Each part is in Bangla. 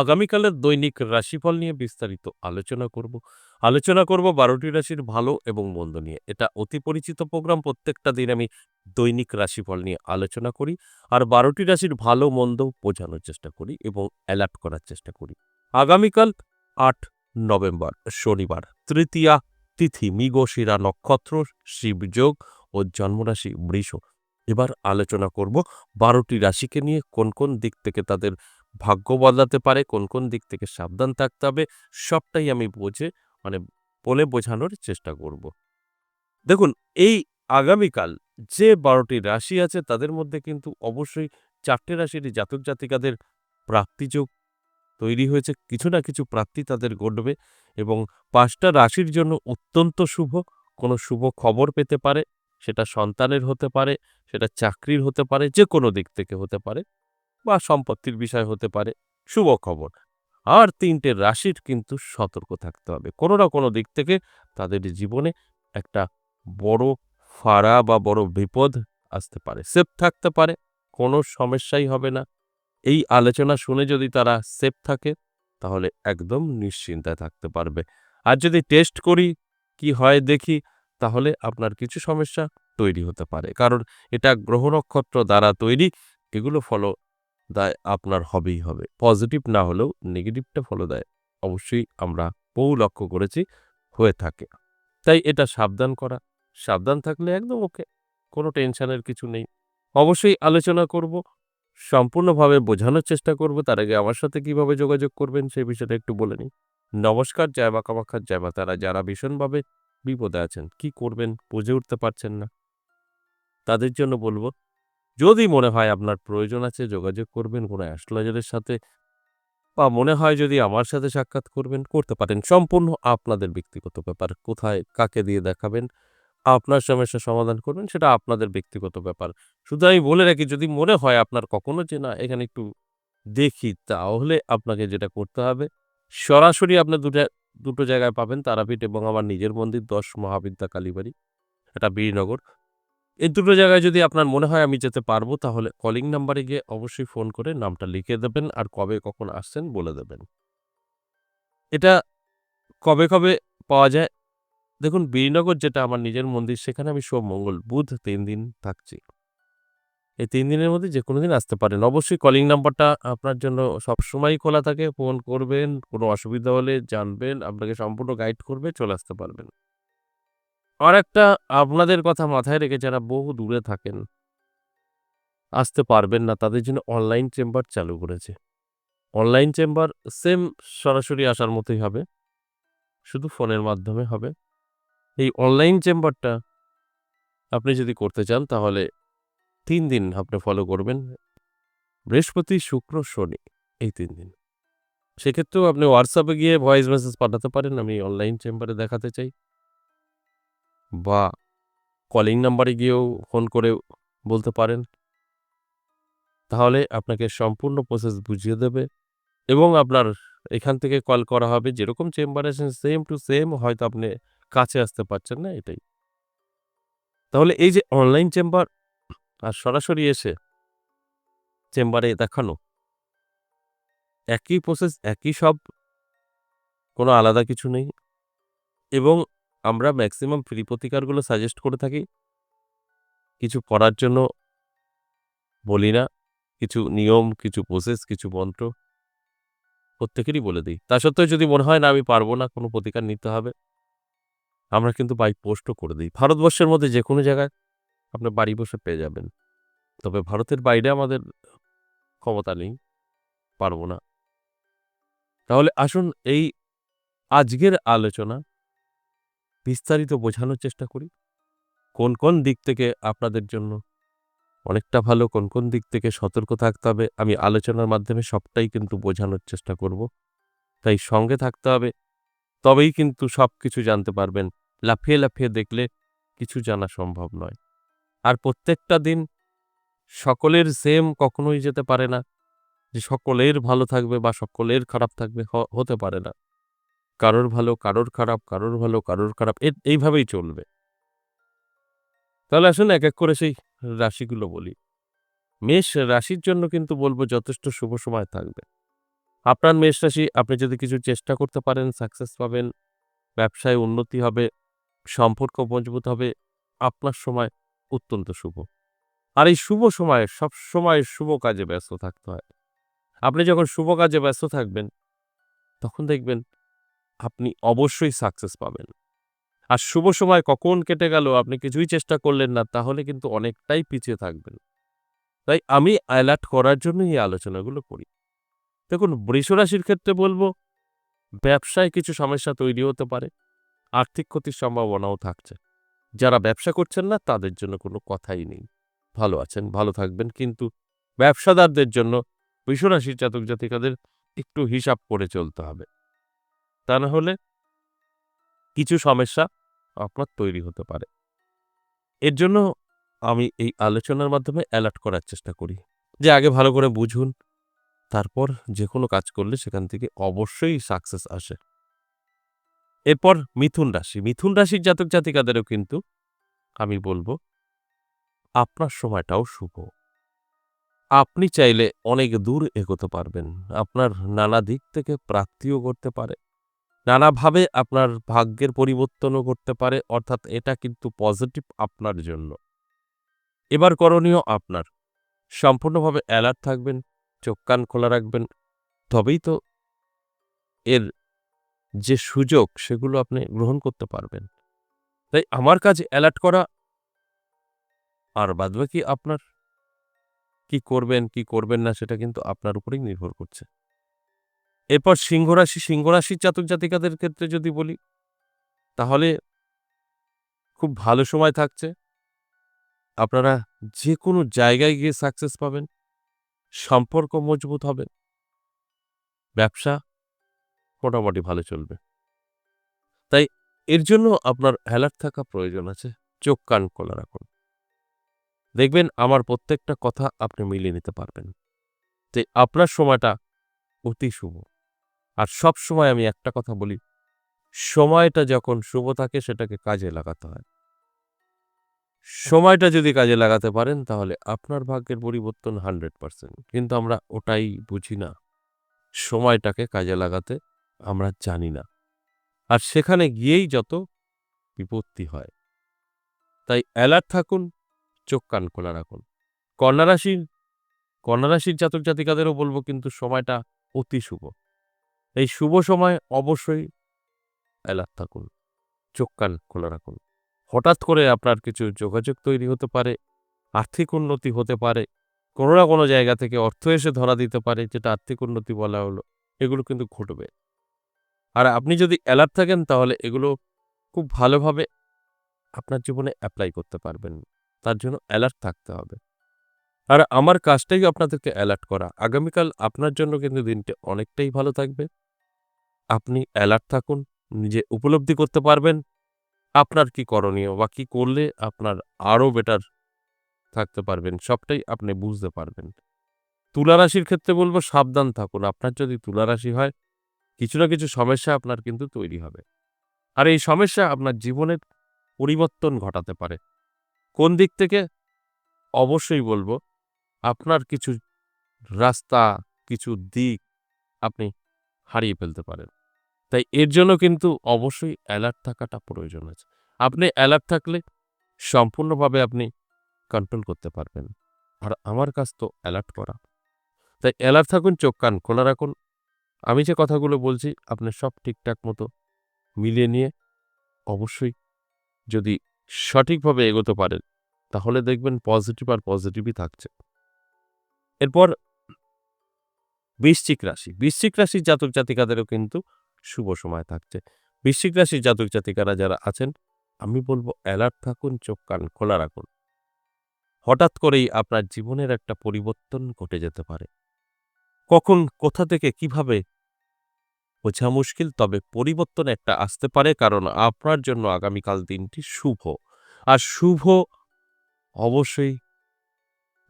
আগামীকালের দৈনিক রাশিফল নিয়ে বিস্তারিত আলোচনা করব। আলোচনা করব বারোটি রাশির ভালো এবং মন্দ নিয়ে। এটা অতি পরিচিত প্রোগ্রাম, প্রত্যেকটা দিন আমি দৈনিক রাশিফল নিয়ে আলোচনা করি আর বারোটি রাশির ভালো, মন্দ বোঝানোর চেষ্টা করি এবং অ্যালার্ট করার চেষ্টা করি। আগামীকাল আট নভেম্বর, শনিবার, তৃতীয়া তিথি মৃগশিরা নক্ষত্র শিবযোগ ও জন্মরাশি বৃষ। এবার আলোচনা করব বারোটি রাশিকে নিয়ে কোন কোন দিক থেকে তাদের ভাগ্য বদলাতে পারে, কোন কোন দিক থেকে সাবধান থাকতে হবে, সবটাই আমি বোঝে মানে বলে বোঝানোর চেষ্টা করব। দেখুন, এই আগামীকাল যে বারোটি রাশি আছে, তাদের মধ্যে কিন্তু অবশ্যই চারটে রাশির জাতক জাতিকাদের প্রাপ্তিযোগ তৈরি হয়েছে। কিছু না কিছু প্রাপ্তি তাদের ঘটবে এবং পাঁচটা রাশির জন্য অত্যন্ত শুভ, কোনো শুভ খবর পেতে পারে, সেটা সন্তানের হতে পারে, সেটা চাকরির হতে পারে যে কোনো দিক থেকে হতে পারে। বা সম্পত্তির বিষয় হতে পারে, শুভ খবর। আর তিনটে রাশির কিন্তু সতর্ক থাকতে হবে। কোনো না কোনো দিক থেকে তাদের জীবনে একটা বড় ফাড়া বা বড় বিপদ আসতে পারে। সেফ থাকতে পারে, কোনো সমস্যাই হবে না। এই আলোচনা শুনে যদি তারা সেফ থাকে, তাহলে একদম নিশ্চিন্তায় থাকতে পারবে। আর যদি টেস্ট করি কি হয় দেখি, তাহলে আপনার কিছু সমস্যা তৈরি হতে পারে। কারণ এটা গ্রহ নক্ষত্র দ্বারা তৈরি, এগুলো ফলো দায় আপনার হবেই হবে। পজিটিভ না হলেও নেগেটিভটা ফলো দেয়। অবশ্যই আমরা বহু লক্ষ্য করেছি, হয়ে থাকে। তাই এটা সাবধান করা। সাবধান থাকলে একদম ওকে কোনো টেনশনের কিছু নেই। অবশ্যই আলোচনা করব, সম্পূর্ণভাবে বোঝানোর চেষ্টা করব। তার আগে আমার সাথে কীভাবে যোগাযোগ করবেন সেই বিষয়টা একটু বলে নিই। নমস্কার, জয় মা কামাখ্যার জয় মা তারা। যারা ভীষণভাবে বিপদে আছেন, কি করবেন, বুঝে উঠতে পারছেন না। তাদের জন্য বলব যদি মনে হয় আপনার প্রয়োজন আছে, যোগাযোগ করবেন, কোনো অ্যাস্ট্রোলজারের সাথে বা মনে হয় যদি আমার সাথে সাক্ষাৎ করবেন, করতে পারেন। সম্পূর্ণ আপনাদের ব্যক্তিগত ব্যাপার। কোথায়, কাকে দিয়ে দেখাবেন, আপনার সমস্যার সমাধান করবেন, সেটা আপনাদের ব্যক্তিগত ব্যাপার। শুধু আমি বলে রাখি, যদি মনে হয় আপনার কখনো যে, না, এখানে একটু দেখি তাহলে আপনাকে যেটা করতে হবে, সরাসরি আপনার দুটো দুটো জায়গায় পাবেন, তারাপীঠ এবং আমার নিজের মন্দির, দশ মহাবিদ্যা কালীবাড়ি, এটা বীরনগর। এই দুটো জায়গায় যদি আপনার মনে হয় আমি যেতে পারব, তাহলে কলিং নাম্বারে গিয়ে অবশ্যই ফোন করে নামটা লিখে দেবেন আর কবে কখন আসছেন বলে দেবেন। এটা কবে কবে পাওয়া যায়? দেখুন, বীরনগর যেটা আমার নিজের মন্দির, সেখানে আমি সোম, মঙ্গল, বুধ তিন দিন থাকছি। এই তিন দিনের মধ্যে যে কোনো দিন আসতে পারেন। অবশ্যই কলিং নাম্বারটা আপনার জন্য সবসময়ই খোলা থাকে। ফোন করবেন, কোনো অসুবিধা হলে জানবেন, আপনাকে সম্পূর্ণ গাইড করবে, চলে আসতে পারবেন। আর একটা আপনাদের কথা মাথায় রেখে যারা বহু দূরে থাকেন, আসতে পারবেন না, তাদের জন্য অনলাইন চেম্বার চালু করেছে। অনলাইন চেম্বার সেম সরাসরি আসার মতোই হবে, শুধু ফোনের মাধ্যমে হবে। এই অনলাইন চেম্বারটা আপনি যদি করতে চান, তাহলে তিন দিন আপনি ফলো করবেন। বৃহস্পতি, শুক্র, শনি, এই তিন দিন। সেক্ষেত্রেও আপনি হোয়াটসঅ্যাপে গিয়ে ভয়েস মেসেজ পাঠাতে পারেন, আমি অনলাইন চেম্বারে দেখাতে চাই। বা কলিং নাম্বারে গিয়েও ফোন করে বলতে পারেন। তাহলে আপনাকে সম্পূর্ণ প্রসেস বুঝিয়ে দেবে এবং আপনার এখান থেকে কল করা হবে যেরকম চেম্বারে আছেন সেম টু সেম হয়তো আপনি কাছে আসতে পারছেন না এটাই। তাহলে এই যে অনলাইন চেম্বার আর সরাসরি এসে চেম্বারে দেখানো, একই প্রসেস একই সব, কোনো আলাদা কিছু নেই এবং আমরা ম্যাক্সিমাম ফ্রি প্রতিকারগুলো সাজেস্ট করে থাকি। কিছু করার জন্য বলি না। কিছু নিয়ম, কিছু প্রসেস কিছু মন্ত্র প্রত্যেকেরই বলে দিই। তা সত্ত্বেও যদি মনে হয় না, আমি পারব না, কোনো প্রতিকার নিতে হবে, আমরা কিন্তু বাইক পোস্টও করে দিই। ভারতবর্ষের মধ্যে যে কোনো জায়গায় আপনি বাড়ি বসে পেয়ে যাবেন। তবে ভারতের বাইরে আমাদের ক্ষমতা নেই, পারব না। তাহলে আসুন এই আজকের আলোচনা বিস্তারিত বোঝানোর চেষ্টা করি। কোন কোন দিক থেকে আপনাদের জন্য অনেকটা ভালো, কোন কোন দিক থেকে সতর্ক থাকতে হবে, আমি আলোচনার মাধ্যমে সবটাই কিন্তু বোঝানোর চেষ্টা করব। তাই সঙ্গে থাকতে হবে, তবেই কিন্তু সব কিছু জানতে পারবেন। লাফিয়ে লাফিয়ে দেখলে কিছু জানা সম্ভব নয়। আর প্রত্যেকটা দিন সকলের সেম কখনোই যেতে পারে না, যে সকলের ভালো থাকবে বা সকলের খারাপ থাকবে হতে পারে না। কারোর ভালো, কারোর খারাপ, কারোর ভালো, কারোর খারাপ এইভাবেই চলবে। তাহলে আসুন এক এক করে সেই রাশিগুলো বলি। মেষ রাশির জন্য কিন্তু বলব যথেষ্ট শুভ সময় থাকবে। আপনার মেষ রাশি, আপনি যদি কিছু চেষ্টা করতে পারেন সাকসেস পাবেন, ব্যবসায় উন্নতি হবে, সম্পর্ক মজবুত হবে, আপনার সময় অত্যন্ত শুভ। আর এই শুভ সময়ে, সব সময় শুভ কাজে ব্যস্ত থাকতে হয়। আপনি যখন শুভ কাজে ব্যস্ত থাকবেন, তখন দেখবেন আপনি অবশ্যই সাকসেস পাবেন। আর শুভ সময় কখন কেটে গেল, আপনি কিছুই চেষ্টা করলেন না, তাহলে কিন্তু অনেকটাই পিছিয়ে থাকবেন। তাই আমি অ্যালার্ট করার জন্য এই আলোচনাগুলো করি। দেখুন বৃষরাশির ক্ষেত্রে বলব, ব্যবসায় কিছু সমস্যা তৈরি হতে পারে, আর্থিক ক্ষতির সম্ভাবনাও থাকছে। যারা ব্যবসা করছেন না, তাদের জন্য কোনো কথাই নেই। ভালো আছেন, ভালো থাকবেন, কিন্তু ব্যবসাদারদের জন্য বৃষরাশির জাতক জাতিকাদের একটু হিসাব করে চলতে হবে। তা না হলে কিছু সমস্যা আপনার তৈরি হতে পারে। এর জন্য আমি এই আলোচনার মাধ্যমে অ্যালার্ট করার চেষ্টা করি যে আগে ভালো করে বুঝুন, তারপর যে কোনো কাজ করলে সেখান থেকে অবশ্যই সাকসেস আসে। এরপর মিথুন রাশি। মিথুন রাশির জাতক জাতিকাদেরও কিন্তু আমি বলব, আপনার সময়টাও শুভ। আপনি চাইলে অনেক দূর এগোতে পারবেন। আপনার নানা দিক থেকে প্রাপ্তিও করতে পারে। নানাভাবে আপনার ভাগ্যের পরিবর্তনও করতে পারে, অর্থাৎ এটা কিন্তু পজিটিভ আপনার জন্য। এবার করণীয় আপনার। সম্পূর্ণভাবে অ্যালার্ট থাকবেন, চোখ কান খোলা রাখবেন, তবেই তো এর যে সুযোগ সেগুলো আপনি গ্রহণ করতে পারবেন। তাই আমার কাজ অ্যালার্ট করা, আর বাদবাকি আপনার, কি করবেন কি করবেন না সেটা কিন্তু আপনার উপরেই নির্ভর করছে। এরপর সিংহরাশি সিংহরাশির জাতক জাতিকাদের ক্ষেত্রে যদি বলি, তাহলে খুব ভালো সময় থাকছে। আপনারা যে কোনো জায়গায় গিয়ে সাকসেস পাবেন, সম্পর্ক মজবুত হবে, ব্যবসা মোটামুটি ভালো চলবে। তাই এর জন্য আপনার অ্যালার্ট থাকা প্রয়োজন আছে, চোখ কান খোলা রাখুন। দেখবেন আমার প্রত্যেকটা কথা আপনি মিলিয়ে নিতে পারবেন। যে আপনার সময়টা অতি শুভ। আর সব সময় আমি একটা কথা বলি, সময়টা যখন শুভ থাকে সেটাকে কাজে লাগাতে হয়। সময়টা যদি কাজে লাগাতে পারেন তাহলে আপনার ভাগ্যের পরিবর্তন হান্ড্রেড পার্সেন্ট। কিন্তু আমরা ওটাই বুঝি না, সময়টাকে কাজে লাগাতে আমরা জানি না। আর সেখানে গিয়েই যত বিপত্তি হয়, তাই অ্যালার্ট থাকুন, চোখ কান খোলা রাখুন। কন্যারাশির কন্যারাশির জাতক জাতিকাদেরও বলব কিন্তু সময়টা অতি শুভ। এই শুভ সময় অবশ্যই অ্যালার্ট থাকুন, চোখ কান খোলা রাখুন। হঠাৎ করে আপনার কিছু যোগাযোগ তৈরি হতে পারে, আর্থিক উন্নতি হতে পারে, কোনো না কোনো জায়গা থেকে অর্থ এসে ধরা দিতে পারে, যেটা আর্থিক উন্নতি বলা হলো, এগুলো কিন্তু ঘটবে। আর আপনি যদি অ্যালার্ট থাকেন, তাহলে এগুলো খুব ভালোভাবে আপনার জীবনে অ্যাপ্লাই করতে পারবেন। তার জন্য অ্যালার্ট থাকতে হবে। আর আমার কাজটাই আপনাদেরকে অ্যালার্ট করা। আগামীকাল আপনার জন্য কিন্তু দিনটি অনেকটাই ভালো থাকবে। আপনি অ্যালার্ট থাকুন, নিজে উপলব্ধি করতে পারবেন। আপনার কি করণীয় বা কি করলে আপনার আরও বেটার থাকতে পারবেন, সবটাই আপনি বুঝতে পারবেন। তুলা রাশির ক্ষেত্রে বলব সাবধান থাকুন, আপনার যদি তুলা রাশি হয়, কিছু না কিছু সমস্যা আপনার কিন্তু তৈরি হবে। আর এই সমস্যা আপনার জীবনের পরিবর্তন ঘটাতে পারে। কোন দিক থেকে? অবশ্যই বলব, আপনার কিছু রাস্তা, কিছু দিক আপনি হারিয়ে ফেলতে পারেন। তাই এর জন্য কিন্তু অবশ্যই অ্যালার্ট থাকাটা প্রয়োজন আছে। আপনি অ্যালার্ট থাকলে সম্পূর্ণভাবে আপনি কন্ট্রোল করতে পারবেন। আর আমার কাজ তো অ্যালার্ট করা। তাই অ্যালার্ট থাকুন, চোখ, কান খোলা রাখুন। আমি যে কথাগুলো বলছি, আপনি সব ঠিকঠাক মতো মিলিয়ে নিয়ে অবশ্যই যদি সঠিকভাবে এগোতে পারেন, তাহলে দেখবেন পজিটিভ আর পজিটিভই থাকছে। এরপর বৃশ্চিক রাশি। বৃশ্চিক রাশির জাতক জাতিকাদেরও কিন্তু শুভ সময় থাকছে। বৃশ্চিক রাশির জাতক জাতিকারা যারা আছেন, আমি বলব অ্যালার্ট থাকুন, চোখ কান খোলা রাখুন। হঠাৎ করেই আপনার জীবনের একটা পরিবর্তন ঘটে যেতে পারে। কখন, কোথা থেকে, কীভাবে বোঝা মুশকিল, তবে পরিবর্তন একটা আসতে পারে, কারণ আপনার জন্য আগামীকাল দিনটি শুভ। আর শুভ অবশ্যই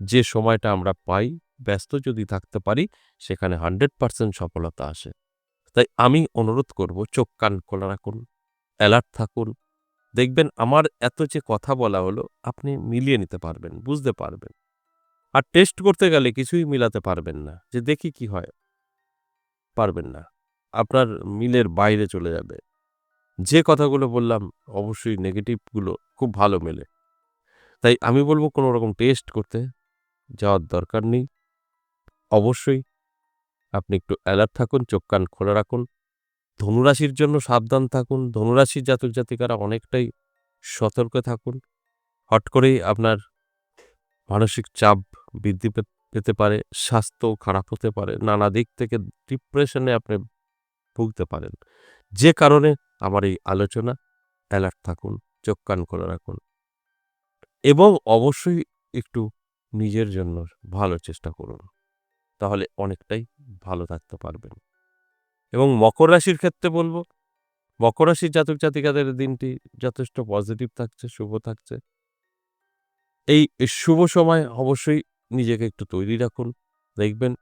যে সময়টা আমরা পাই, ব্যস্ত যদি থাকতে পারি, সেখানে হান্ড্রেড পার্সেন্ট সফলতা আসে। তাই আমি অনুরোধ করব, চোখ কান খোলা রাখুন অ্যালার্ট থাকুন দেখবেন আমার এত যে কথা বলা হলো, আপনি মিলিয়ে নিতে পারবেন, বুঝতে পারবেন আর টেস্ট করতে গেলে কিছুই মিলাতে পারবেন না, যে দেখি কি হয় পারবেন না। আপনার মিলের বাইরে চলে যাবে। যে কথাগুলো বললাম, অবশ্যই নেগেটিভগুলো খুব ভালো মেলে। তাই আমি বলব কোনো রকম টেস্ট করতে যাওয়ার দরকার নেই। অবশ্যই আপনি একটু অ্যালার্ট থাকুন, চোখ কান খোলা রাখুন। ধনুরাশির জন্য সাবধান থাকুন। ধনুরাশির জাতক জাতিকারা অনেকটাই সতর্ক থাকুন। হট করেই আপনার মানসিক চাপ বৃদ্ধি পেতে পারে, স্বাস্থ্য খারাপ হতে পারে, নানা দিক থেকে ডিপ্রেশনে আপনি ভুগতে পারেন। যে কারণে আমার এই আলোচনা অ্যালার্ট থাকুন, চোখ কান খোলা রাখুন। এবং অবশ্যই একটু নিজের জন্য ভালো চেষ্টা করুন। তাহলে অনেকটাই ভালো থাকতে পারবেন। এবং মকর রাশির ক্ষেত্রে বলব, মকর রাশির জাতক জাতিকাদের দিনটি যথেষ্ট পজিটিভ থাকছে, শুভ থাকছে। এই শুভ সময় অবশ্যই নিজেকে একটু তৈরি রাখুন। দেখবেন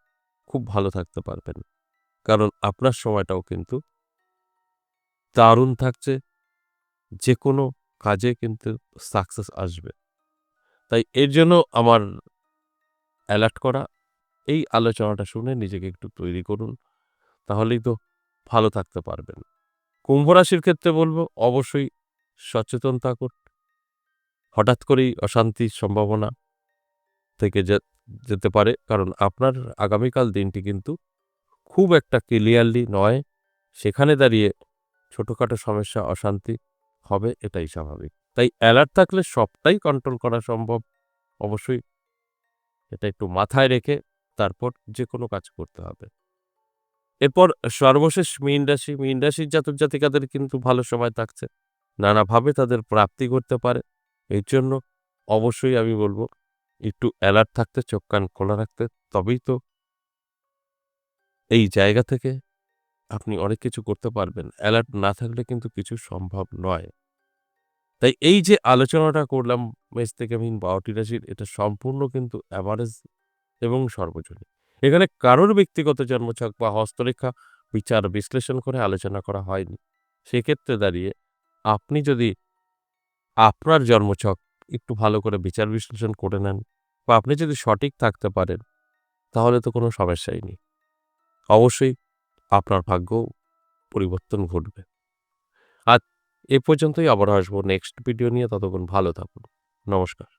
খুব ভালো থাকতে পারবেন। কারণ আপনার সময়টাও কিন্তু দারুণ থাকছে। যে কোনো কাজে কিন্তু সাকসেস আসবে। তাই এর জন্য আমার অ্যালার্ট করা। এই আলোচনাটা শুনে নিজেকে একটু তৈরি করুন। তাহলেই তো ভালো থাকতে পারবেন। কুম্ভ রাশির ক্ষেত্রে বলব অবশ্যই সচেতন থাকুন। হঠাৎ করেই অশান্তির সম্ভাবনা থেকে যেতে পারে। কারণ আপনার আগামীকাল দিনটি কিন্তু খুব একটা ক্লিয়ারলি নয়। সেখানে দাঁড়িয়ে ছোটোখাটো সমস্যা, অশান্তি হবে এটাই স্বাভাবিক। তাই অ্যালার্ট থাকলে সবটাই কন্ট্রোল করা সম্ভব। অবশ্যই এটা একটু মাথায় রেখে তারপর যেকোনো কাজ করতে হবে। এরপর সর্বশেষ মীন রাশি। মীন রাশির জাতক জাতিকাদের কিন্তু ভালো সময় থাকছে। নানাভাবে তাদের প্রাপ্তি করতে পারে। এর জন্য অবশ্যই আমি বলব একটু অ্যালার্ট থাকতে, চোখ কান খোলা রাখতে। তবেই তো এই জায়গা থেকে আপনি অনেক কিছু করতে পারবেন। অ্যালার্ট না থাকলে কিন্তু কিছু সম্ভব নয়। তাই এই যে আলোচনাটা করলাম মেষ থেকে মিন ১২ টি রাশির এটা সম্পূর্ণ কিন্তু এভারেজ এবং সর্বজনীন। এখানে কারোর ব্যক্তিগত জন্মছক বা হস্তরেখা বিচার বিশ্লেষণ করে আলোচনা করা হয়নি। সেক্ষেত্রে দাঁড়িয়ে আপনি যদি আপনার জন্মছক একটু ভালো করে বিচার বিশ্লেষণ করে নেন বা আপনি যদি সঠিক থাকতে পারেন, তাহলে তো কোনো সমস্যাই নেই। অবশ্যই আপনার ভাগ্য পরিবর্তন ঘটবে। আর এ পর্যন্তই আবার আসব নেক্সট ভিডিও নিয়ে। ততক্ষণ ভালো থাকুন। নমস্কার।